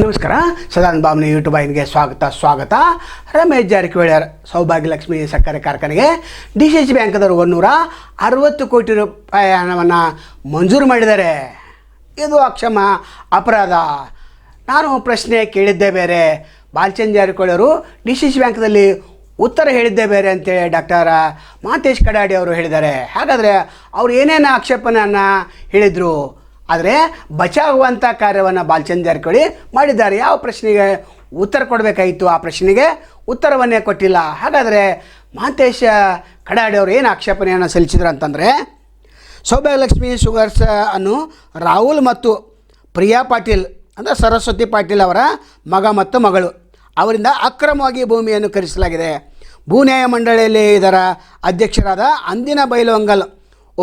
ನಮಸ್ಕಾರ. ಸದಾನಂದ ಬಾಬುನ ಯೂಟ್ಯೂಬ್ ಐನ್ಗೆ ಸ್ವಾಗತ ಸ್ವಾಗತ. ರಮೇಶ್ ಜಾರಕಿಹೊಳಿ ಸೌಭಾಗ್ಯ ಸೌಭಾಗ್ಯಲಕ್ಷ್ಮಿ ಸಕ್ಕರೆ ಕಾರ್ಖಾನೆಗೆ ಡಿ ಸಿ ಸಿ ಬ್ಯಾಂಕದವರು ಒಂದೂರ ಅರವತ್ತು ಕೋಟಿ ರೂಪಾಯಿ ಹಣವನ್ನು ಮಂಜೂರು ಮಾಡಿದ್ದಾರೆ. ಇದು ಅಕ್ಷಮ ಅಪರಾಧ. ನಾನು ಪ್ರಶ್ನೆ ಕೇಳಿದ್ದೆ ಬೇರೆ. ಬಾಲ್ಚಂದ್ ಜಾರಕಿಹೊಳಿ ಅವರು ಡಿ ಸಿ ಸಿ ಬ್ಯಾಂಕ್ದಲ್ಲಿ ಉತ್ತರ ಹೇಳಿದ್ದೇ ಬೇರೆ ಅಂತೇಳಿ ಡಾಕ್ಟರ್ ಮಾತೇಶ್ ಕಡಾಡಿ ಅವರು ಹೇಳಿದ್ದಾರೆ. ಹಾಗಾದರೆ ಅವ್ರು ಏನೇನು ಆಕ್ಷೇಪಣೆಯನ್ನು ಹೇಳಿದರು? ಆದರೆ ಬಚಾಗುವಂಥ ಕಾರ್ಯವನ್ನು ಬಾಲಚಂದ್ರ ಜಾರಕಿಹೊಳಿ ಮಾಡಿದ್ದಾರೆ. ಯಾವ ಪ್ರಶ್ನೆಗೆ ಉತ್ತರ ಕೊಡಬೇಕಾಗಿತ್ತು? ಆ ಪ್ರಶ್ನೆಗೆ ಉತ್ತರವನ್ನೇ ಕೊಟ್ಟಿಲ್ಲ. ಹಾಗಾದರೆ ಮಹಂತೇಶ ಕಡಾಡಿಯವರು ಏನು ಆಕ್ಷೇಪಣೆಯನ್ನು ಸಲ್ಲಿಸಿದ್ರು ಅಂತಂದರೆ, ಸೌಭಾಗ್ಯಲಕ್ಷ್ಮಿ ಶುಗರ್ಸ್ ಅನ್ನು ರಾಹುಲ್ ಮತ್ತು ಪ್ರಿಯಾ ಪಾಟೀಲ್ ಅಂದರೆ ಸರಸ್ವತಿ ಪಾಟೀಲ್ ಅವರ ಮಗ ಮತ್ತು ಮಗಳು ಅವರಿಂದ ಅಕ್ರಮವಾಗಿ ಭೂಮಿಯನ್ನು ಖರೀದಿಸಲಾಗಿದೆ ಭೂ ನ್ಯಾಯ ಮಂಡಳಿಯಲ್ಲಿ ಇದರ ಅಧ್ಯಕ್ಷರಾದ ಅಂದಿನ ಬೈಲವಂಗಲ್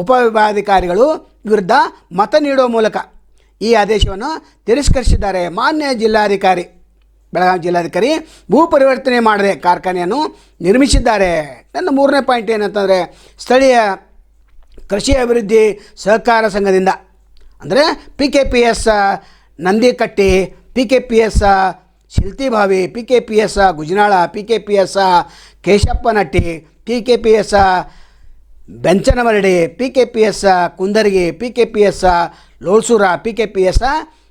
ಉಪವಿಭಾಗಾಧಿಕಾರಿಗಳು ವಿರುದ್ಧ ಮತ ನೀಡುವ ಮೂಲಕ ಈ ಆದೇಶವನ್ನು ತಿರಸ್ಕರಿಸಿದ್ದಾರೆ. ಮಾನ್ಯ ಜಿಲ್ಲಾಧಿಕಾರಿ, ಬೆಳಗಾವಿ ಜಿಲ್ಲಾಧಿಕಾರಿ, ಭೂ ಪರಿವರ್ತನೆ ಮಾಡದೆ ಕಾರ್ಖಾನೆಯನ್ನು ನಿರ್ಮಿಸಿದ್ದಾರೆ. ನನ್ನ ಮೂರನೇ ಪಾಯಿಂಟ್ ಏನಂತಂದರೆ ಸ್ಥಳೀಯ ಕೃಷಿ ಅಭಿವೃದ್ಧಿ ಸಹಕಾರ ಸಂಘದಿಂದ, ಅಂದರೆ P K P S Nandikatti P K P S Shiltibhavi P K P S Gujanal P K P S Keshappanatti P K P S Benchanamaradi P K P S Kundargi P K P S Lolsur P K P S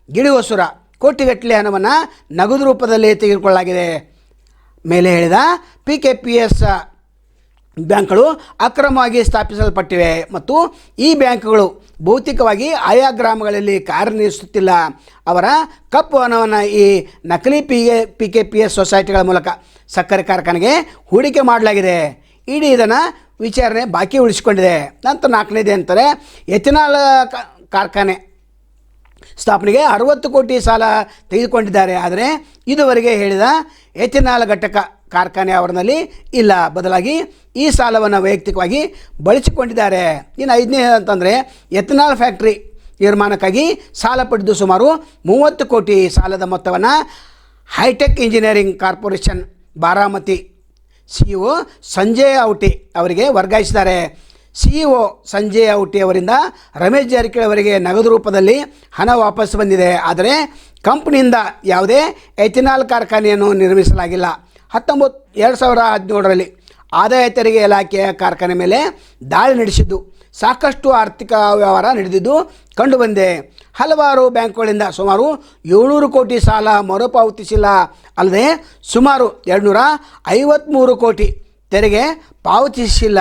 Gilihosur, ಕೋಟಿಗಟ್ಟಲೆ ಹಣವನ್ನು ನಗದು ರೂಪದಲ್ಲಿ ತೆಗೆದುಕೊಳ್ಳಲಾಗಿದೆ. ಮೇಲೆ ಹೇಳಿದ P K P S ಬ್ಯಾಂಕ್ಗಳು ಅಕ್ರಮವಾಗಿ ಸ್ಥಾಪಿಸಲ್ಪಟ್ಟಿವೆ ಮತ್ತು ಈ ಬ್ಯಾಂಕ್ಗಳು ಭೌತಿಕವಾಗಿ ಆಯಾ ಗ್ರಾಮಗಳಲ್ಲಿ ಕಾರ್ಯನಿರ್ವಹಿಸುತ್ತಿಲ್ಲ. ಅವರ ಕಪ್ಪು ಹಣವನ್ನು ಈ ನಕಲಿ P P K P S ಸೊಸೈಟಿಗಳ ಮೂಲಕ ಸಕ್ಕರೆ ಕಾರ್ಖಾನೆಗೆ ಹೂಡಿಕೆ ಮಾಡಲಾಗಿದೆ. ಇಡೀ ಇದನ್ನು ವಿಚಾರಣೆ ಬಾಕಿ ಉಳಿಸಿಕೊಂಡಿದೆ. ನಂತರ ನಾಲ್ಕನೇದು ಅಂತಾರೆ, ಎಥೆನಾಲ್ ಕಾರ್ಖಾನೆ ಸ್ಥಾಪನೆಗೆ ಅರವತ್ತು ಕೋಟಿ ಸಾಲ ತೆಗೆದುಕೊಂಡಿದ್ದಾರೆ. ಆದರೆ ಇದುವರೆಗೆ ಹೇಳಿದ ಎಥೆನಾಲ್ ಘಟಕ ಕಾರ್ಖಾನೆ ಅವರಲ್ಲಿ ಇಲ್ಲ. ಬದಲಾಗಿ ಈ ಸಾಲವನ್ನು ವೈಯಕ್ತಿಕವಾಗಿ ಬಳಸಿಕೊಂಡಿದ್ದಾರೆ. ಇನ್ನು ಐದನೇ ಅಂತಂದರೆ, ಎಥೆನಾಲ್ ಫ್ಯಾಕ್ಟ್ರಿ ನಿರ್ಮಾಣಕ್ಕಾಗಿ ಸಾಲ ಪಡೆದು ಸುಮಾರು ಮೂವತ್ತು ಕೋಟಿ ಸಾಲದ ಮೊತ್ತವನ್ನು hi tech engineering corporation Baramati C O Sanjay Auti ಅವರಿಗೆ ವರ್ಗಾಯಿಸಿದ್ದಾರೆ. ಸಿ ಒ ಸಂಜಯ್ ಔಟಿ ಅವರಿಂದ ರಮೇಶ್ ಜಾರಕಿಹೊಳಿ ಅವರಿಗೆ ನಗದು ರೂಪದಲ್ಲಿ ಹಣ ವಾಪಸ್ ಬಂದಿದೆ. ಆದರೆ ಕಂಪ್ನಿಯಿಂದ ಯಾವುದೇ ಎಥಿನಾಲ್ ಕಾರ್ಖಾನೆಯನ್ನು ನಿರ್ಮಿಸಲಾಗಿಲ್ಲ. ಹತ್ತೊಂಬತ್ತು, ಎರಡು ಸಾವಿರ ಹದಿನೇಳರಲ್ಲಿ ಆದಾಯ ತೆರಿಗೆ ಇಲಾಖೆಯ ಕಾರ್ಖಾನೆ ಮೇಲೆ ದಾಳಿ ನಡೆಸಿದ್ದು. ಸಾಕಷ್ಟು ಆರ್ಥಿಕ ವ್ಯವಹಾರ ನಡೆದಿದ್ದು ಕಂಡುಬಂದೆ ಹಲವಾರು ಬ್ಯಾಂಕ್ಗಳಿಂದ ಸುಮಾರು ಏಳ್ನೂರು ಕೋಟಿ ಸಾಲ ಮರುಪಾವತಿಸಿಲ್ಲ. ಅಲ್ಲದೆ ಸುಮಾರು ಎರಡುನೂರ ಐವತ್ತ್ಮೂರು ಕೋಟಿ ತೆರಿಗೆ ಪಾವತಿಸಿಲ್ಲ.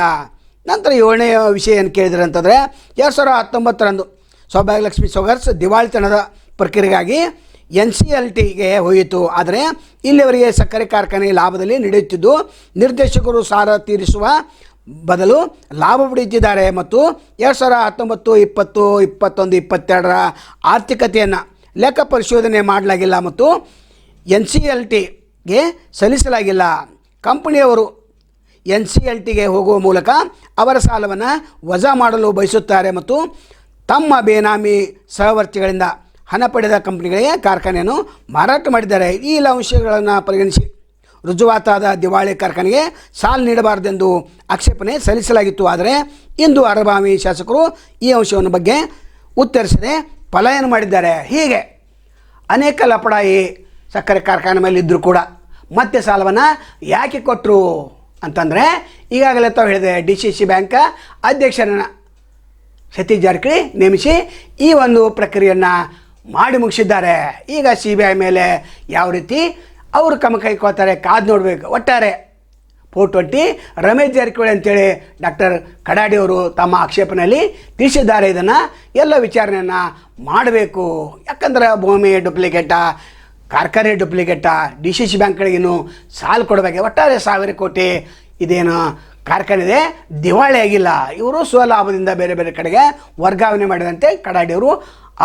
ನಂತರ ಏಳನೇ ವಿಷಯ ಏನು ಕೇಳಿದ್ರೆ ಅಂತಂದರೆ ಎರಡು ಸಾವಿರದ ಹತ್ತೊಂಬತ್ತರಂದು ಸೌಭಾಗ್ಯಲಕ್ಷ್ಮಿ ಸೊಗರ್ಸ್ ದಿವಾಳಿತನದ ಪ್ರಕ್ರಿಯೆಗಾಗಿ ಎನ್ ಸಿ ಎಲ್ ಟಿಗೆ ಹೋಯಿತು. ಆದರೆ ಇಲ್ಲಿವರೆಗೆ ಸಕ್ಕರೆ ಕಾರ್ಖಾನೆ ಲಾಭದಲ್ಲಿ ನಡೆಯುತ್ತಿದ್ದು ನಿರ್ದೇಶಕರು ಸಾಲ ತೀರಿಸುವ ಬದಲು ಲಾಭ ಪಡೆಯುತ್ತಿದ್ದಾರೆ ಮತ್ತು ಎರಡು ಸಾವಿರ ಹತ್ತೊಂಬತ್ತು, ಇಪ್ಪತ್ತು, ಇಪ್ಪತ್ತೊಂದು, ಇಪ್ಪತ್ತೆರಡರ ಆರ್ಥಿಕತೆಯನ್ನು ಲೆಕ್ಕ ಪರಿಶೋಧನೆ ಮಾಡಲಾಗಿಲ್ಲ ಮತ್ತು ಎನ್ ಸಿ ಎಲ್ ಟಿಗೆ ಸಲ್ಲಿಸಲಾಗಿಲ್ಲ. ಕಂಪನಿಯವರು ಎನ್ ಸಿ ಎಲ್ ಟಿಗೆ ಹೋಗುವ ಮೂಲಕ ಅವರ ಸಾಲವನ್ನು ವಜಾ ಮಾಡಲು ಬಯಸುತ್ತಾರೆ ಮತ್ತು ತಮ್ಮ ಬೇನಾಮಿ ಸಹವರ್ತಿಗಳಿಂದ ಹಣ ಪಡೆದ ಕಂಪ್ನಿಗಳಿಗೆ ಕಾರ್ಖಾನೆಯನ್ನು ಮಾರಾಟ ಮಾಡಿದ್ದಾರೆ. ಈ ಎಲ್ಲ ಅಂಶಗಳನ್ನು ಪರಿಗಣಿಸಿ ರುಜುವಾತಾದ ದಿವಾಳಿ ಕಾರ್ಖಾನೆಗೆ ಸಾಲ ನೀಡಬಾರದೆಂದು ಆಕ್ಷೇಪಣೆ ಸಲ್ಲಿಸಲಾಗಿತ್ತು. ಆದರೆ ಇಂದು ಅರಭಾವಿ ಶಾಸಕರು ಈ ಅಂಶವನ್ನು ಬಗ್ಗೆ ಉತ್ತರಿಸದೆ ಪಲಾಯನ ಮಾಡಿದ್ದಾರೆ. ಹೀಗೆ ಅನೇಕ ಲಪಡಾಯಿ ಸಕ್ಕರೆ ಕಾರ್ಖಾನೆ ಮೇಲೆ ಇದ್ದರೂ ಕೂಡ ಮತ್ತೆ ಸಾಲವನ್ನು ಯಾಕೆ ಕೊಟ್ಟರು ಅಂತಂದರೆ ಈಗಾಗಲೇ ತಾವು ಹೇಳಿದೆ ಡಿ ಸಿ ಸಿ ಬ್ಯಾಂಕ್ ಅಧ್ಯಕ್ಷರನ್ನು ಸತೀಶ್ ಜಾರಕಿಹೊಳಿ ನೇಮಿಸಿ ಈ ಒಂದು ಪ್ರಕ್ರಿಯೆಯನ್ನು ಮಾಡಿ ಮುಗಿಸಿದ್ದಾರೆ. ಈಗ ಸಿ ಬಿ ಐ ಮೇಲೆ ಯಾವ ರೀತಿ ಅವರು ಕ್ರಮ ಕೈಕೋತಾರೆ ಕಾದು ನೋಡಬೇಕು. ಒಟ್ಟಾರೆ ಫೋರ್ ಟ್ವೆಂಟಿ, ರಮೇಶ್ ಜಾರಕಿಹೊಳಿ ಅಂತೇಳಿ ಡಾಕ್ಟರ್ ಕಡಾಡಿ ಅವರು ತಮ್ಮ ಆಕ್ಷೇಪಣೆಯಲ್ಲಿ ತಿಳಿಸಿದ್ದಾರೆ. ಇದನ್ನು ಎಲ್ಲ ವಿಚಾರಣೆಯನ್ನು ಮಾಡಬೇಕು. ಯಾಕಂದ್ರೆ ಭೂಮಿ ಡುಪ್ಲಿಕೇಟಾ ಕಾರ್ಖಾನೆ ಡುಪ್ಲಿಕೇಟಾ ಡಿ ಸಿ ಸಿ ಬ್ಯಾಂಕ್ಗಳಿಗೇನು ಸಾಲ ಕೊಡಬೇಕು. ಒಟ್ಟಾರೆ ಸಾವಿರ ಕೋಟಿ ಇದೇನು ಕಾರ್ಖಾನೆ ದಿವಾಳಿ ಆಗಿಲ್ಲ. ಇವರು ಸ್ವಲಾಭದಿಂದ ಬೇರೆ ಬೇರೆ ಕಡೆಗೆ ವರ್ಗಾವಣೆ ಮಾಡಿದಂತೆ ಕಡಾಡಿಯವರು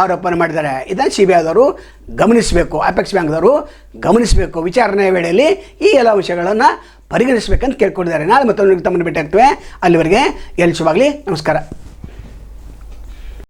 ಆರೋಪನೆ ಮಾಡಿದ್ದಾರೆ. ಇದನ್ನು ಸಿ ಬಿ ಐದವರು ಗಮನಿಸಬೇಕು, ಅಪೆಕ್ಸ್ ಬ್ಯಾಂಕ್ದವರು ಗಮನಿಸಬೇಕು. ವಿಚಾರಣೆ ವೇಳೆಯಲ್ಲಿ ಈ ಎಲ್ಲ ವಿಷಯಗಳನ್ನು ಪರಿಗಣಿಸಬೇಕಂತ ಕೇಳ್ಕೊಂಡಿದ್ದಾರೆ. ನಾಳೆ ಮತ್ತೊಂದು ತಮ್ಮನ್ನು ಭೇಟಿ ಆಗ್ತೇವೆ. ಅಲ್ಲಿವರೆಗೆ ಎಲ್ಲಿ ಶುಭಾಗಲಿ ನಮಸ್ಕಾರ.